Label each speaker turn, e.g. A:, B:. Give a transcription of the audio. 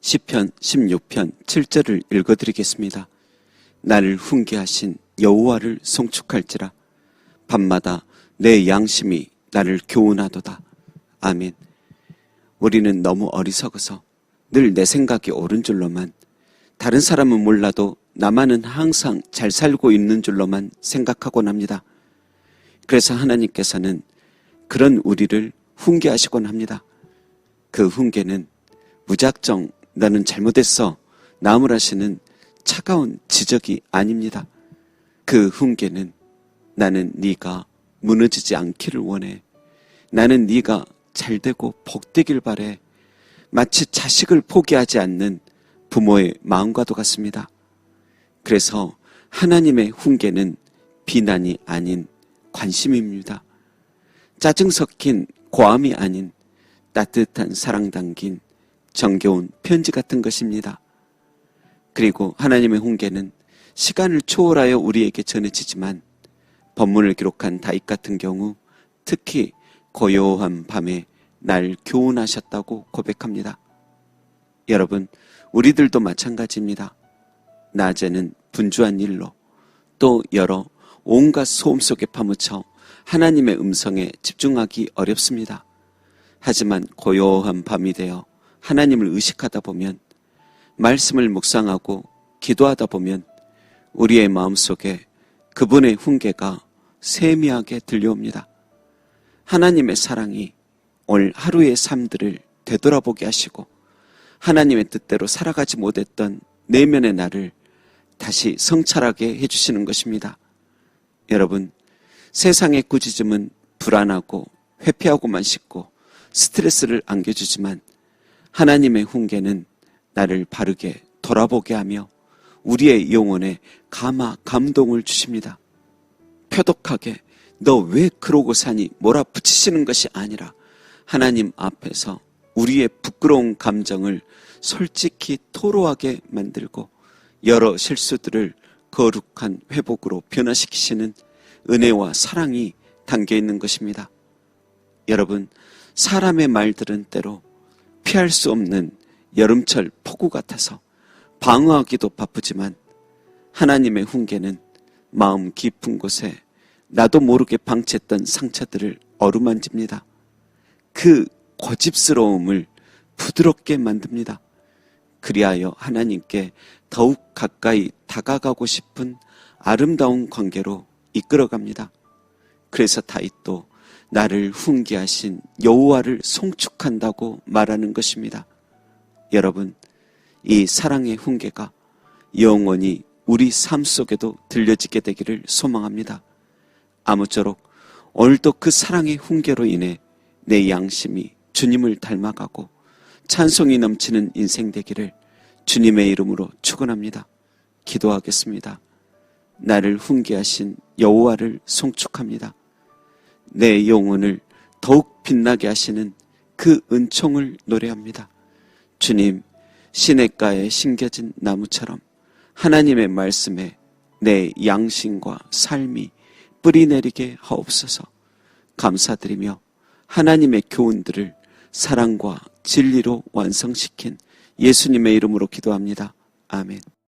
A: 시편 16편 7절을 읽어드리겠습니다. 나를 훈계하신 여호와를 송축할지라 밤마다 내 양심이 나를 교훈하도다. 아멘. 우리는 너무 어리석어서 늘 내 생각이 옳은 줄로만 다른 사람은 몰라도 나만은 항상 잘 살고 있는 줄로만 생각하곤 합니다. 그래서 하나님께서는 그런 우리를 훈계하시곤 합니다. 그 훈계는 무작정 너는 잘못했어 나무라시는 차가운 지적이 아닙니다. 그 훈계는 나는 네가 무너지지 않기를 원해. 나는 네가 잘 되고 복되길 바래. 마치 자식을 포기하지 않는 부모의 마음과도 같습니다. 그래서 하나님의 훈계는 비난이 아닌 관심입니다. 짜증 섞인 고함이 아닌 따뜻한 사랑 담긴 정겨운 편지 같은 것입니다. 그리고 하나님의 훈계는 시간을 초월하여 우리에게 전해지지만 법문을 기록한 다윗 같은 경우 특히 고요한 밤에 날 교훈하셨다고 고백합니다. 여러분, 우리들도 마찬가지입니다. 낮에는 분주한 일로 또 여러 온갖 소음 속에 파묻혀 하나님의 음성에 집중하기 어렵습니다. 하지만 고요한 밤이 되어 하나님을 의식하다 보면 말씀을 묵상하고 기도하다 보면 우리의 마음속에 그분의 훈계가 세미하게 들려옵니다. 하나님의 사랑이 올 하루의 삶들을 되돌아보게 하시고 하나님의 뜻대로 살아가지 못했던 내면의 나를 다시 성찰하게 해주시는 것입니다. 여러분, 세상의 꾸짖음은 불안하고 회피하고만 싶고 스트레스를 안겨주지만 하나님의 훈계는 나를 바르게 돌아보게 하며 우리의 영혼에 감화 감동을 주십니다. 표독하게 너 왜 그러고 사니 몰아붙이시는 것이 아니라 하나님 앞에서 우리의 부끄러운 감정을 솔직히 토로하게 만들고 여러 실수들을 거룩한 회복으로 변화시키시는 은혜와 사랑이 담겨 있는 것입니다. 여러분, 사람의 말들은 때로 피할 수 없는 여름철 폭우 같아서 방어하기도 바쁘지만 하나님의 훈계는 마음 깊은 곳에 나도 모르게 방치했던 상처들을 어루만집니다. 그 고집스러움을 부드럽게 만듭니다. 그리하여 하나님께 더욱 가까이 다가가고 싶은 아름다운 관계로 이끌어갑니다. 그래서 다윗도 나를 훈계하신 여호와를 송축한다고 말하는 것입니다. 여러분, 이 사랑의 훈계가 영원히 우리 삶 속에도 들려지게 되기를 소망합니다. 아무쪼록 오늘도 그 사랑의 훈계로 인해 내 양심이 주님을 닮아가고 찬송이 넘치는 인생 되기를 주님의 이름으로 축원합니다. 기도하겠습니다. 나를 훈계하신 여호와를 송축합니다. 내 영혼을 더욱 빛나게 하시는 그 은총을 노래합니다. 주님, 시냇가에 심겨진 나무처럼 하나님의 말씀에 내 양심과 삶이 뿌리 내리게 하옵소서 감사드리며 하나님의 교훈들을 사랑과 진리로 완성시킨 예수님의 이름으로 기도합니다. 아멘.